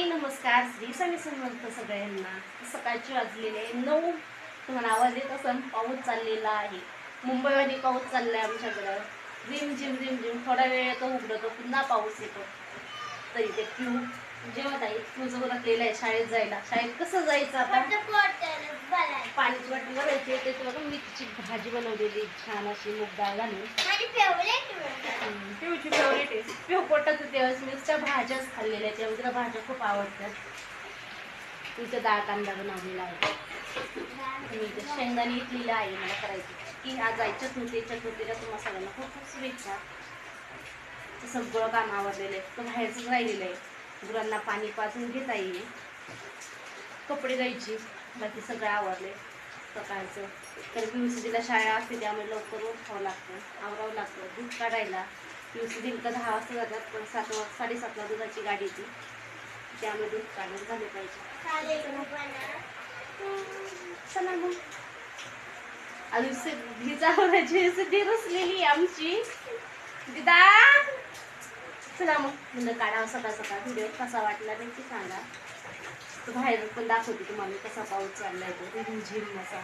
हाय नमस्कार. श्री स्वामी समर्थ सगळ्यांना. सकाळची वाजलेले नऊ. तुम्हाला आवाज येत असेल पाऊस चाललेला आहे. मुंबईमध्ये पाऊस चाललाय आमच्याकडं रिम झिम रिम झिम थोडा वेळ येतो उघडतो पुन्हा पाऊस येतो. तरी ते क्यू. जेवत आहे. पिऊचं उरकलेलं आहे. शाळेत जायला. शाळेत कसं जायचं आता? पाण्याची वाटी भरायची त्याच्यावर मेथीची भाजी बनवलेली छान अशी मुग डाळ घालून. होते फेवरेट पोटात मिरच्या भाज्याच खाल्लेल्या आहेत. तुला भाज्या खूप आवडतात. तिचं डाळ कांदा बनवलेला आहे. मी तर शेंगदाणे इथलेलं आहे. मला करायची. की आज जायच्याच नव्हते चतुर्थीला तुम्हाला सगळ्यांना खूप खूप शुभेच्छा. सगळं काम आवडलेलं आहे. तर बाहेरचंच राहिलेलं आहे. गुरांना पाणी पाजून घेता येईल कपडे द्यायची बाकी सगळं आवडले सकाळचं. तर पिवसीला शाळा असते. त्यामुळे लवकर उठावं लागतं. आवरावं लागतं. दूध काढायला. पिवसी दिवसा दहा वाजता जातात पण सात वाजता साडेसातला दुधाची गाडी येते. त्यामुळे दूध काढून झाले पाहिजे. चला मग. अजून सिद्धीचा आवरायची सिद्धी रुसलेली आमची. दिदा! चला मग. म्हणलं काढावं सकाळ सकाळ. व्हिडिओ कसा वाटला नक्की सांगा. तो बाहेर पण दाखवते तुम्हाला कसा पाऊस चाललाय तो. रिमझिम असा